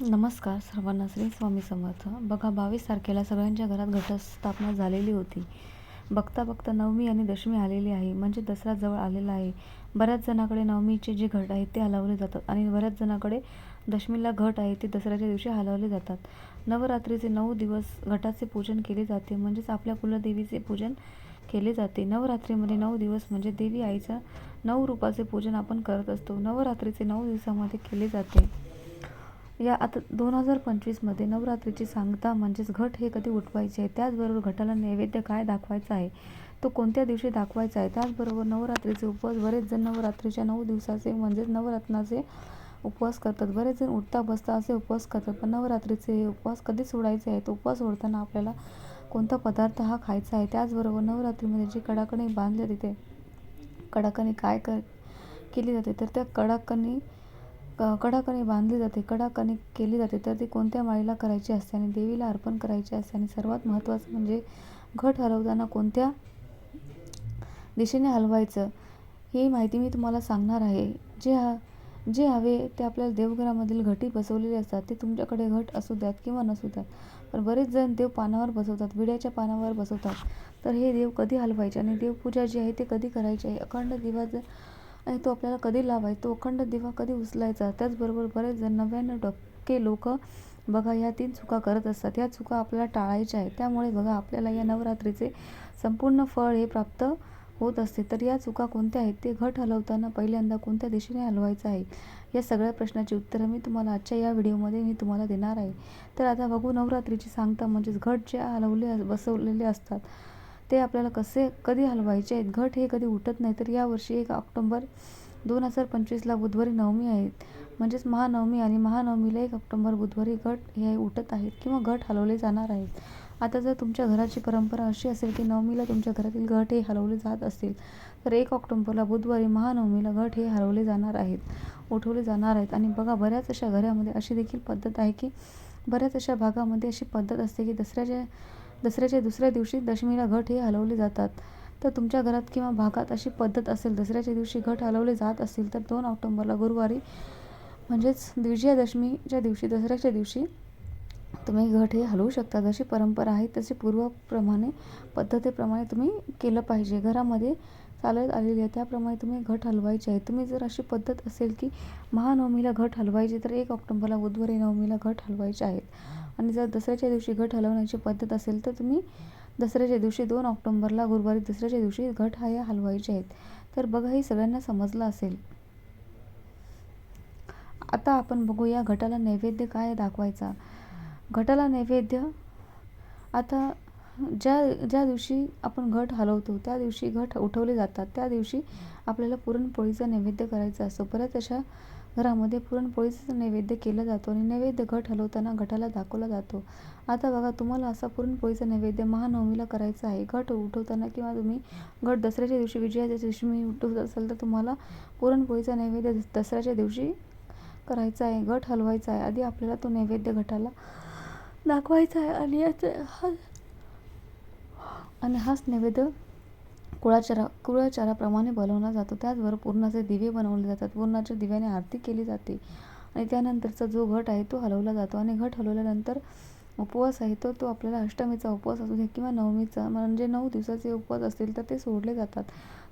नमस्कार सर्वांना श्री स्वामी समर्थ. बघा बावीस तारखेला सगळ्यांच्या घरात घटस्थापना झालेली होती. बघता बघता नवमी आणि दशमी आलेली आहे. म्हणजे दसरा जवळ आलेला आहे. बऱ्याच जणाकडे नवमीचे जे घट आहेत ते हलवले जातात आणि बऱ्याच जणाकडे दशमीला घट आहे ते दसऱ्याच्या दिवशी हलवले जातात. नवरात्रीचे नऊ दिवस घटाचे पूजन केले जाते. म्हणजेच आपल्या कुलदेवीचे पूजन केले जाते. नवरात्रीमध्ये नऊ दिवस म्हणजे देवी आईच्या नऊ रूपाचे पूजन आपण करत असतो. नवरात्रीचे नऊ दिवसामध्ये केले जाते. या आता दोन हजार पंचवीसमध्ये नवरात्रीची सांगता म्हणजेच घट हे कधी उठवायचे आहे? त्याचबरोबर घटाला नैवेद्य काय दाखवायचा आहे? तो कोणत्या दिवशी दाखवायचा आहे? त्याचबरोबर नवरात्रीचे उपवास बरेच जण नवरात्रीच्या नऊ दिवसाचे म्हणजेच नवरत्नाचे उपवास करतात. बरेच जण उठता बसता असे उपवास करतात पण नवरात्रीचे उपवास कधी सोडायचे आहे? तो उपवास सोडताना आपल्याला कोणता पदार्थ हा खायचा आहे? त्याचबरोबर नवरात्रीमध्ये जी कडाकणी बांधले तिथे कडाकणी काय कर केली जाते तर त्या कडाकणी क कडाकने बांधली जाते. कडाकणी केली जाते. तर ती कोणत्या माळीला करायची असते आणि देवीला अर्पण करायची असते? आणि सर्वात महत्त्वाचं म्हणजे घट हलवताना कोणत्या दिशेने हलवायचं? ही माहिती मी तुम्हाला सांगणार आहे. जे हा जे हवे ते आपल्याला देवघरामधील घटी बसवलेले असतात. ते तुमच्याकडे घट असू द्यात किंवा नसू द्यात. पण बरेच जण देव पानावर बसवतात विड्याच्या पानावर बसवतात. तर हे देव कधी हलवायचे? आणि देवपूजा जी आहे ते कधी करायची आहे? अखंड दिवा जर आणि तो आपल्याला कधी लावायचा? तो अखंड दिवा कधी उचलायचा? त्याचबरोबर बरेच जण नव्याण्णव टक्के लोक बघा या तीन चुका करत असतात. या चुका आपल्याला टाळायच्या आहेत. त्यामुळे बघा आपल्याला या नवरात्रीचे संपूर्ण फळ हे प्राप्त होत असते. तर या चुका कोणत्या आहेत? ते घट हलवताना पहिल्यांदा कोणत्या दिशेने हलवायचं आहे? या सगळ्या प्रश्नाची उत्तरं मी तुम्हाला आजच्या या व्हिडिओमध्ये मी तुम्हाला देणार आहे. तर आता बघू नवरात्रीची सांगता म्हणजेच घट जे हलवले बसवलेले असतात. ते आपल्याला कसे कधी हलवायचे आहेत? घट हे कधी उठत नाही तर यावर्षी एक ऑक्टोंबर दोन हजार पंचवीसला बुधवारी नवमी आहेत म्हणजेच महानवमी आणि महानवमीला एक ऑक्टोंबर बुधवारी घट हे उठत आहेत किंवा घट हलवले जाणार आहेत. आता जर तुमच्या घराची परंपरा अशी असेल की नवमीला तुमच्या घरातील घट हे हलवले जात असतील तर एक ऑक्टोंबरला बुधवारी महानवमीला घट हे हलवले जाणार आहेत उठवले जाणार आहेत. आणि बघा बऱ्याच अशा घरामध्ये अशी देखील पद्धत आहे की बऱ्याच अशा भागामध्ये अशी पद्धत असते की दसऱ्याच्या दसऱ्याच्या दुसऱ्या दिवशी दशमीला घट हे हलवले जातात. तर तुमच्या घरात किंवा भागात अशी पद्धत असेल दसऱ्याच्या दिवशी घट हलवले जात असतील तर दोन ऑक्टोंबरला गुरुवारी म्हणजेच विजयादशमीच्या दिवशी दसऱ्याच्या दिवशी तुम्ही घट हे हलवू शकता. जशी परंपरा आहे तशी पूर्वप्रमाणे पद्धतीप्रमाणे तुम्ही केलं पाहिजे. घरामध्ये चालत आलेली आहे. त्याप्रमाणे तुम्ही घट हलवायचे आहे. तुम्ही जर अशी पद्धत असेल की महानवमीला घट हलवायची तर एक ऑक्टोंबरला बुधवारी नवमीला घट हलवायचे आहेत आणि जर दसऱ्याच्या दिवशी घट हलवण्याची पद्धत असेल तर तुम्ही दसऱ्याच्या दिवशी दोन ऑक्टोंबरला गुरुवारी दसऱ्याच्या दिवशी घट हा या हलवायचे आहेत. तर बघा हे सगळ्यांना समजलं असेल. आता आपण बघू या घटाला नैवेद्य काय दाखवायचा. घटाला नैवेद्य आता ज्या ज्या दिवशी आपण घट हलवतो त्या दिवशी घट उठवले जातात. त्या दिवशी आपल्याला पुरणपोळीचा नैवेद्य करायचा असतो. बऱ्याच अशा घरामध्ये पुरणपोळीचं नैवेद्य केलं जातो आणि नैवेद्य घट हलवताना घटाला दाखवला जातो. आता बघा तुम्हाला असा पुरणपोळीचा नैवेद्य महानवमीला करायचा आहे. घट उठवताना किंवा तुम्ही घट दसऱ्याच्या दिवशी विजयाच्या दिवशी मी उठवत असाल तर तुम्हाला पुरणपोळीचा नैवेद्य दसऱ्याच्या दिवशी करायचा आहे. घट हलवायचा आहे. आधी आपल्याला तो नैवेद्य घटाला दाखवायचा आहे आणि याचं हा आणि हाच नैवेद्य कुळाचारा कुळाचाराप्रमाणे बनवला जातो. त्याचबरोबर पूर्णाचे दिवे बनवले जातात. पूर्णाच्या दिव्याने आरती केली जाते. आणि त्यानंतरचा जो घट आहे तो हलवला जातो. आणि घट हलवल्यानंतर उपवास आहे तर तो आपल्याला अष्टमीचा उपवास असू दे किंवा नवमीचा म्हणजे नऊ दिवसाचे उपवास असतील तर ते सोडले जातात.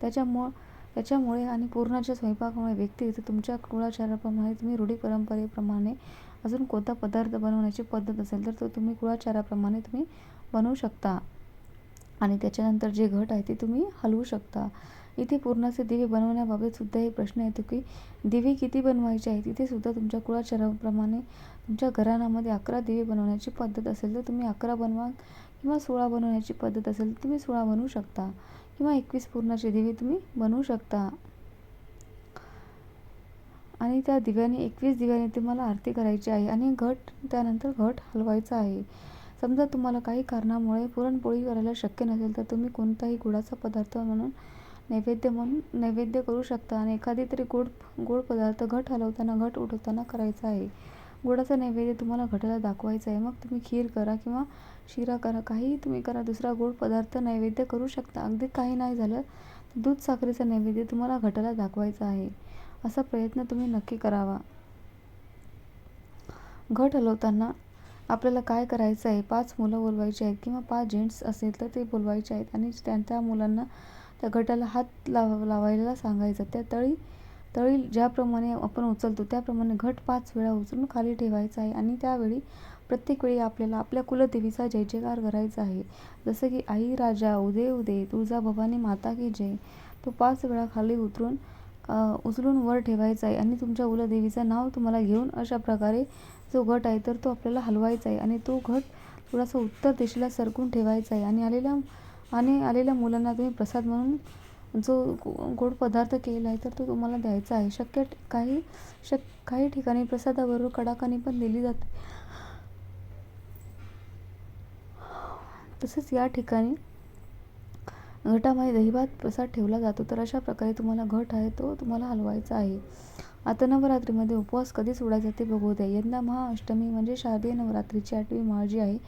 त्याच्यामुळं त्याच्यामुळे आणि पूर्णाच्या स्वयंपाकामुळे व्यक्ती तर तुमच्या कुळाचाराप्रमाणे तुम्ही रूढी परंपरेप्रमाणे अजून कोणता पदार्थ बनवण्याची पद्धत असेल तर तो तुम्ही कुळाचाराप्रमाणे तुम्ही बनवू शकता. आणि त्याच्यानंतर जे घट आहे ते तुम्ही हलवू शकता. इथे पूर्णाचे दिवे बनवण्याबाबत सुद्धा हे प्रश्न येतो की दिवे किती बनवायचे आहेत इथे सुद्धा तुमच्या कुळाचाराप्रमाणे तुमच्या घराण्यामध्ये अकरा दिवे बनवण्याची पद्धत असेल तर तुम्ही अकरा बनवा किंवा सोळा बनवण्याची पद्धत असेल तर तुम्ही सोळा बनवू शकता किंवा एकवीस पूर्णाचे दिवे तुम्ही बनवू शकता. आणि त्या दिव्याने एकवीस दिव्याने तुम्हाला आरती करायची आहे आणि घट त्यानंतर घट हलवायचा आहे. समजा तुम्हाला काही कारणामुळे पुरणपोळी करायला शक्य नसेल तर तुम्ही कोणताही गुळाचा पदार्थ म्हणून नैवेद्य म्हणून नैवेद्य करू शकता. आणि एखादी तरी गोड गोड पदार्थ घट हलवताना घट उठवताना करायचा आहे. गुळाचा नैवेद्य तुम्हाला घटाला दाखवायचा आहे. मग तुम्ही खीर करा किंवा शिरा करा. काहीही तुम्ही करा दुसरा गोड पदार्थ नैवेद्य करू शकता. अगदी काही नाही झालं तर दूध साखरेचा नैवेद्य तुम्हाला घटाला दाखवायचा आहे. असा प्रयत्न तुम्ही नक्की करावा. घट हलवताना आपल्याला काय करायचं आहे? पाच मुलं बोलवायची आहेत किंवा पाच जेंट्स असेल तर ते बोलवायचे आहेत आणि त्या त्या मुलांना त्या गटाला हात लाव लावायला सांगायचं. त्या तळी तळी ज्याप्रमाणे आपण उचलतो त्याप्रमाणे घट पाच वेळा उचलून खाली ठेवायचा आहे आणि त्यावेळी प्रत्येक वेळी आपल्याला आपल्या कुलदेवीचा जय जयकार करायचा आहे. जसं की आई राजा उदे उदे तुळजा भवानी माता की जय तो पाच वेळा खाली उतरून उचलून वर ठेवायचा आहे आणि तुमच्या कुलदेवीचं नाव तुम्हाला घेऊन अशा प्रकारे जो घट आहे तर तो आपल्याला हलवायचा आहे आणि तो घट थोडासा उत्तर दिशेला सरकून ठेवायचा आहे. आणि आलेल्या आणि आलेल्या मुलांना तुम्ही प्रसाद म्हणून जो गोड पदार्थ केलेला आहे तर तो तुम्हाला द्यायचा आहे. शक्य काही शक काही ठिकाणी प्रसादाबरोबर कडाकाने पण दिली जाते. तसेच या ठिकाणी घटामध्ये दहीभात प्रसाद ठेवला जातो. तर अशा प्रकारे तुम्हाला घट आहे तो तुम्हाला हलवायचा आहे. आता नवरात्रीमध्ये उपवास कधी सोडायचा ते बघू द्या. यंदा महाअष्टमी म्हणजे शारदीय नवरात्रीची आठवी माळ जी आहे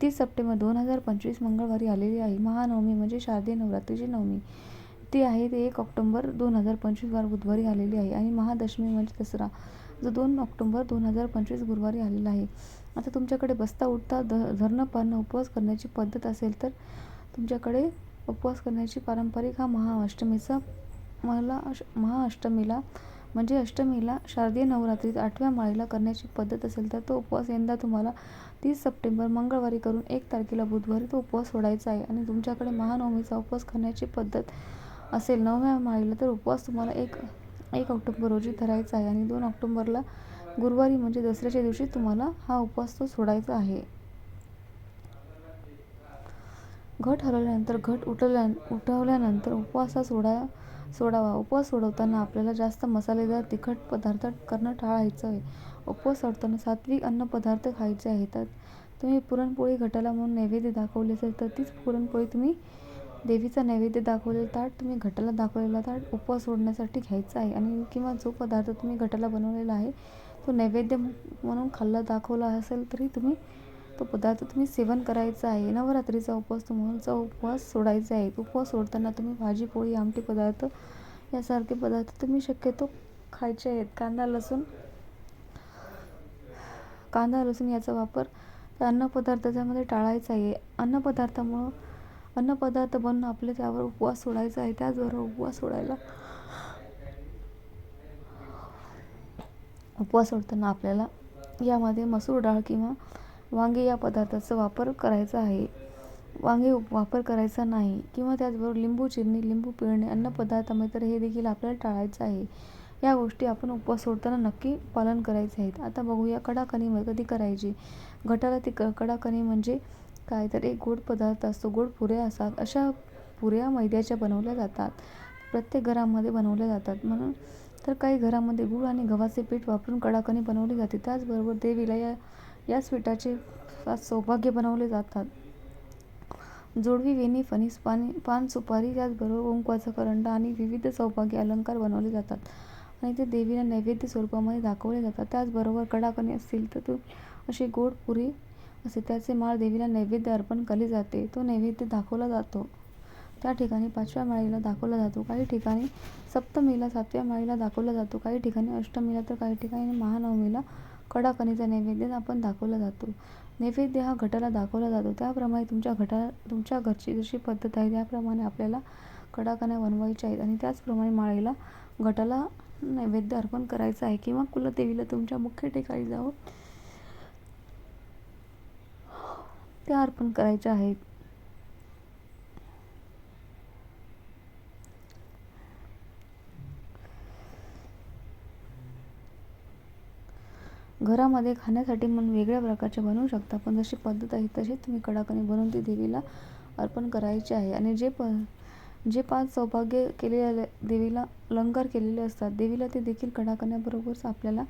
तीस सप्टेंबर दोन हजार पंचवीस मंगळवारी आलेली आहे. महानवमी म्हणजे शारदीय नवरात्रीची नवमी. ती आहे ते एक ऑक्टोंबर दोन हजार पंचवीस वार बुधवारी आलेली आहे आणि महादशमी म्हणजे दसरा जो दोन ऑक्टोंबर दोन हजार पंचवीस गुरुवारी आलेला आहे. आता तुमच्याकडे बसता उठता ध धरणं पारणं उपवास करण्याची पद्धत असेल तर तुमच्याकडे उपवास करण्याची पारंपरिक हा महाअष्टमीचा मला महाअष्टमीला म्हणजे अष्टमीला शारदीय नवरात्रीत आठव्या माळीला करण्याची पद्धत असेल तर तो उपवास यंदा तुम्हाला तीस सप्टेंबर मंगळवारी करून एक तारखेला बुधवारी तो उपवास सोडायचा आहे. आणि तुमच्याकडे महानवमीचा उपवास करण्याची पद्धत असेल नवव्या माळीला तर उपवास तुम्हाला एक एक ऑक्टोबर रोजी धरायचा आहे. आणि दोन ऑक्टोबरला गुरुवारी म्हणजे दसऱ्याच्या दिवशी तुम्हाला हा उपवास तो सोडायचा आहे. घट हलवल्यानंतर घट उठवल्या उठवल्यानंतर उपवास हा सोडा सोडावा. उपवास सोडवताना आपल्याला जास्त मसालेदार तिखट पदार्थ करणं टाळायचं आहे उपवास सोडताना सात्विक अन्नपदार्थ खायचे आहेत. तर तुम्ही पुरणपोळी घटाला म्हणून नैवेद्य दाखवले असेल तर तीच पुरणपोळी तुम्ही देवीचा नैवेद्य दाखवलेलं ताट तुम्ही घटाला दाखवलेला ताट उपवास सोडण्यासाठी घ्यायचा आहे. आणि किंवा जो पदार्थ तुम्ही घटाला बनवलेला आहे तो नैवेद्य म्हणून खाल्ला दाखवला असेल तरी तुम्ही तो पदार्थ तुम्ही सेवन करायचा आहे नवरात्रीचा उपवास तुम्हाला उपवास सोडायचा आहे. उपवास सोडताना तुम्ही भाजी पोळी आमटी पदार्थ यासारखे पदार्थ तुम्ही शक्यतो खायचे आहेत. कांदा लसूण कांदा लसूण याचा वापर अन्नपदार्थाच्यामध्ये अन्नपदार्थ टाळायचा आहे. अन्नपदार्थामुळं अन्नपदार्थ बनून आपले त्यावर उपवास सोडायचा आहे. त्याचबरोबर उपवास सोडायला उपवास सोडताना आपल्याला यामध्ये मसूर डाळ किंवा वांगे या पदार्थाचा वापर करायचा आहे. वांगे वापर करायचा नाही किंवा त्याचबरोबर लिंबू चिरणी लिंबू पिळणे अन्नपदार्थामध्ये तर हे देखील आपल्याला टाळायचं आहे. या गोष्टी आपण उपवास सोडताना नक्की पालन करायचे आहेत. आता बघूया कडाकणी कधी करायची? घटाला ती क कडाकणी म्हणजे काय? तर एक गोड पदार्थ असतो गोड पुऱ्या असतात. अशा पुऱ्या मैद्याच्या बनवल्या जातात. प्रत्येक घरामध्ये बनवल्या जातात. म्हणून तर काही घरामध्ये गूळ आणि गव्हाचे पीठ वापरून कडाकणी बनवली जाते. त्याचबरोबर देवीला या या स्वीटाचे सौभाग्य बनवले जातात. जोडवी वेणी फणीस पाणी पान सुपारी त्याचबरोबर कुंकवाचा करंडा आणि विविध सौभाग्य अलंकार बनवले जातात. आणि ते देवीला नैवेद्य स्वरूपामध्ये दाखवले जातात. त्याचबरोबर कडाकणी असतील तर तो अशी गोड पुरी असे त्याचे माळ देवीला नैवेद्य अर्पण केले जाते. तो नैवेद्य दाखवला जातो. त्या ठिकाणी पाचव्या माळीला दाखवला जातो. काही ठिकाणी सप्तमीला सातव्या माळीला दाखवला जातो. काही ठिकाणी अष्टमीला तर काही ठिकाणी महानवमीला कडाकणीचा नैवेद्य आपण दाखवला जातो. नैवेद्य हा घटाला दाखवला जातो. त्याप्रमाणे तुमच्या घटा तुमच्या घरची जशी पद्धत आहे त्याप्रमाणे आपल्याला कडाकण्या बनवायच्या आहेत आणि त्याचप्रमाणे माळेला घटाला नैवेद्य अर्पण करायचं आहे किंवा कुलदेवीला तुमच्या मुख्य ठिकाणी जाऊन त्या अर्पण करायच्या आहेत. घरामध्ये खाण्यासाठी म्हणून वेगळ्या प्रकारचे बनवू शकता. पण जशी पद्धत आहे तशी तुम्ही कडाकणी बनवून ती देवीला अर्पण करायची आहे. आणि जे प जे पाच सौभाग्य केलेले देवीला अलंकार केलेले असतात देवीला ते देखील कडाकण्याबरोबरच आपल्याला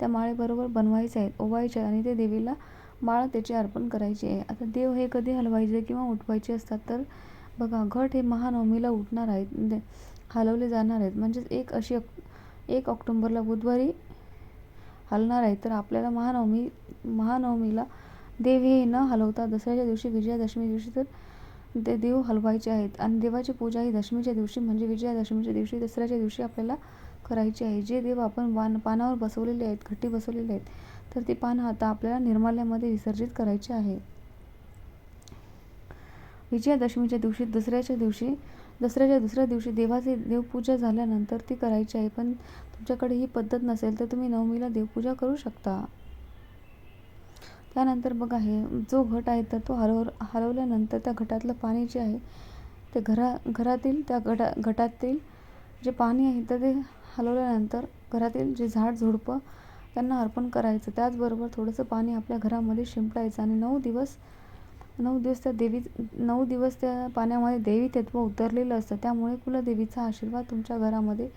त्या माळेबरोबर बनवायचे आहेत ओवायचे आणि ते देवीला माळ त्याचे अर्पण करायची आहे. आता देव हे कधी हलवायचे किंवा उठवायचे असतात तर बघा घट हे महानवमीला उठणार आहेत. म्हणजे हलवले जाणार आहेत. म्हणजेच एक अशी एक ऑक्टोंबरला बुधवारी हलणार आहे. तर आपल्याला महानवमी महानवमीला देव हे न हलवता दसऱ्याच्या दिवशी विजयादशमी दिवशी तर ते देव हलवायचे आहेत. आणि देवाची पूजा ही दशमीच्या दिवशी म्हणजे विजयादशमीच्या दिवशी दसऱ्याच्या दिवशी आपल्याला करायची आहे. जे देव आपण वान पानावर बसवलेले आहेत घट्टी बसवलेले आहेत तर ते पानं आता आपल्याला निर्माल्यामध्ये विसर्जित करायचे आहे. विजयादशमीच्या दिवशी दसऱ्याच्या दिवशी दसऱ्याच्या दुसऱ्या दिवशी देवाचे देवपूजा झाल्यानंतर ती करायची आहे. पण तुमच्याकडे ही पद्धत नसेल तर तुम्ही नवमीला देवपूजा करू शकता. त्यानंतर बघा हे जो घट आहे तर तो हलव हलवल्यानंतर त्या घटातलं पाणी जे आहे ते घरा घरातील त्या घटा घटातील जे पाणी आहे तर ते हलवल्यानंतर घरातील जे झाड झुडपं त्यांना अर्पण करायचं. त्याचबरोबर थोडंसं पाणी आपल्या घरामध्ये शिंपडायचं आणि नऊ दिवस नऊ दिवस त्या देवी नऊ दिवस त्या पाण्यामध्ये देवी तत्व उतरलेलं असतं. त्यामुळे कुलदेवीचा आशीर्वाद तुमच्या घरामध्ये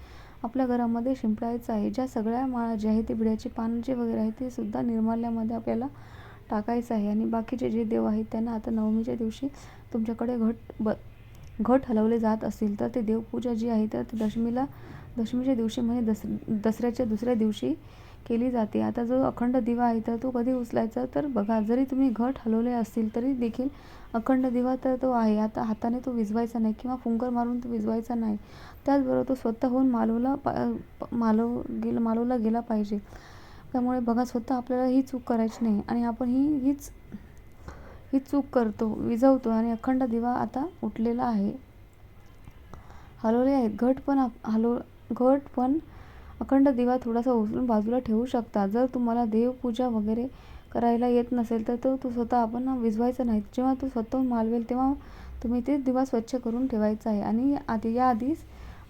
आपल्या घरामध्ये शिंपडायचं आहे. ज्या सगळ्या माळा जे आहे ते बिड्याची पानं जे वगैरे आहे ते सुद्धा निर्माल्यामध्ये आपल्याला टाकायचं आहे. आणि बाकीचे जे देव आहेत त्यांना आता नवमीच्या दिवशी तुमच्याकडे घट ब घट हलवले जात असतील. तर ते देवपूजा जी आहे तर दशमीला दशमीच्या दिवशी म्हणजे दस दसऱ्याच्या दुसऱ्या दिवशी केली जाते. आता जो अखंड दिवा आहे तर तो कधी उचलायचा? तर बघा जरी तुम्ही घट हलवले असतील तरी देखील अखंड दिवा तर तो आहे. आता हाताने तो विजवायचा नाही किंवा फुंकर मारून तो विजवायचा नाही. त्याचबरोबर तो स्वतःहून मालवला पा मालव गेला मालवला गेला पाहिजे. त्यामुळे बघा स्वतः आपल्याला ही चूक करायची नाही आणि आपण ही हीच ही चूक करतो विझवतो आणि अखंड दिवा आता उठलेला आहे. हलवले आहेत. घट पण हलव घट पण अखंड दिवा थोडासा उचलून बाजूला ठेवू शकता. जर तुम्हाला देवपूजा वगैरे करायला येत नसेल तर तो तो स्वतः आपण विझवायचा नाही. जेव्हा तो स्वतःहून मालवेल तेव्हा तुम्ही ते दिवा स्वच्छ करून ठेवायचा आहे. आणि आधी या आधीच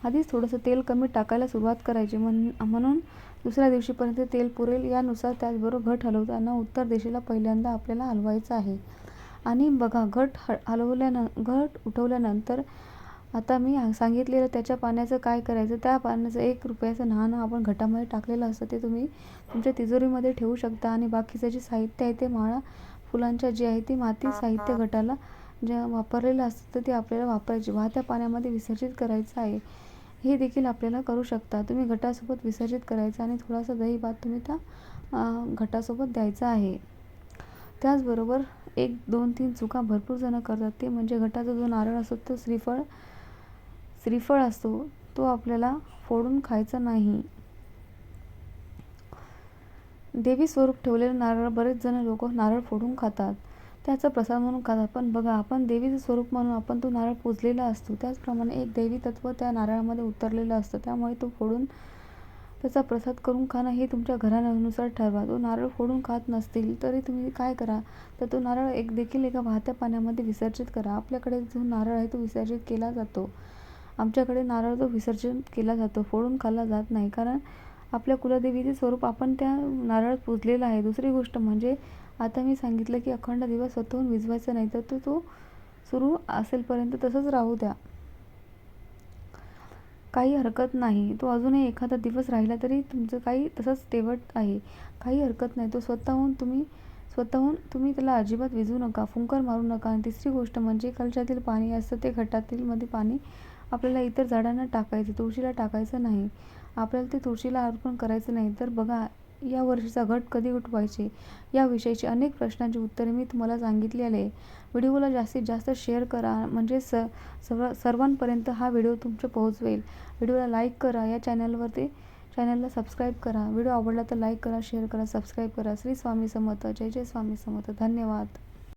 आधीच थोडंसं तेल कमी टाकायला सुरुवात करायची. म्हण म्हणून दुसऱ्या दिवशीपर्यंत तेल पुरेल. यानुसार त्याचबरोबर घट हलवताना उत्तर दिशेला पहिल्यांदा आपल्याला हलवायचं आहे. आणि बघा घट ह हलवल्यानं घट उठवल्यानंतर आता मी सांगितलेलं त्याच्या पाण्याचं काय करायचं त्या पाण्याचं एक रुपयाचं नाणं आपण घटामध्ये टाकलेलं असतं ते तुम्ही तुमच्या तिजोरीमध्ये ठेवू शकता. आणि बाकीचं जे साहित्य आहे ते माळा फुलांच्या जे आहे ती माती साहित्य घटाला जे वापरलेलं असतं तर ते आपल्याला वापरायचे. वाहत्या पाण्यामध्ये विसर्जित करायचं आहे हे देखील आपल्याला करू शकता. तुम्ही घटासोबत विसर्जित करायचं आणि थोडासा दही भात तुम्ही त्या घटासोबत द्यायचा आहे. त्याचबरोबर एक दोन तीन चुका भरपूर जणं करतात. ते म्हणजे घटाचा जो नारळ असतो तो श्रीफळ श्रीफळ असतो तो आपल्याला फोडून खायचा नाही. देवी स्वरूप ठेवलेले नारळ बरेच जण लोक नारळ फोडून खातात. त्याचा प्रसाद म्हणून खातात. पण बघा आपण देवीचं स्वरूप म्हणून आपण तो नारळ पूजलेला असतो. त्याचप्रमाणे एक देवी तत्व त्या नारळामध्ये उतरलेलं असतं. त्यामुळे तो फोडून त्याचा प्रसाद करून खाणं हे तुमच्या घरानुसार ठरवा. तो नारळ फोडून खात नसतील तरी तुम्ही काय करा? तर तो नारळ एक देखील एका वाहत्या पाण्यामध्ये विसर्जित करा. आपल्याकडे जो नारळ आहे तो विसर्जित केला जातो. आमच्याकडे नारळ तो विसर्जन केला जातो फोडून खाल्ला जात नाही. कारण आपल्या कुलदेवीचे स्वरूप आपण त्या नारळात पुजलेलं आहे. दुसरी गोष्ट म्हणजे आता मी सांगितलं की अखंड दिवस स्वतःहून विझवायचा नाही तर तो तो सुरू असेलपर्यंत तसंच राहू द्या. काही हरकत नाही. तो अजूनही एखादा दिवस राहिला तरी तुमचं काही तसंच तेवट आहे. काही हरकत नाही. तो स्वतःहून तुम्ही स्वतःहून तुम्ही त्याला अजिबात विझू नका फुंकर मारू नका. आणि तिसरी गोष्ट म्हणजे कलशातील पाणी असतं ते घटातील मध्ये पाणी आपल्याला इतर झाडांना टाकायचं तुळशीला टाकायचं नाही. आपल्याला ते तुळशीला अर्पण करायचं नाही. तर बघा या वर्षीचा घट कधी उठवायचे? याविषयीची अनेक प्रश्नांची उत्तरे मी तुम्हाला सांगितलेले व्हिडिओला जास्तीत जास्त शेअर करा. म्हणजे स सर्व सर्वांपर्यंत हा व्हिडिओ तुमच्या पोहोचवेल. व्हिडिओला लाईक करा. या चॅनलवरती चॅनलला सबस्क्राईब करा. व्हिडिओ आवडला तर लाईक करा शेअर करा सबस्क्राईब करा. श्री स्वामी समर्थ. जय जय स्वामी समर्थ. धन्यवाद.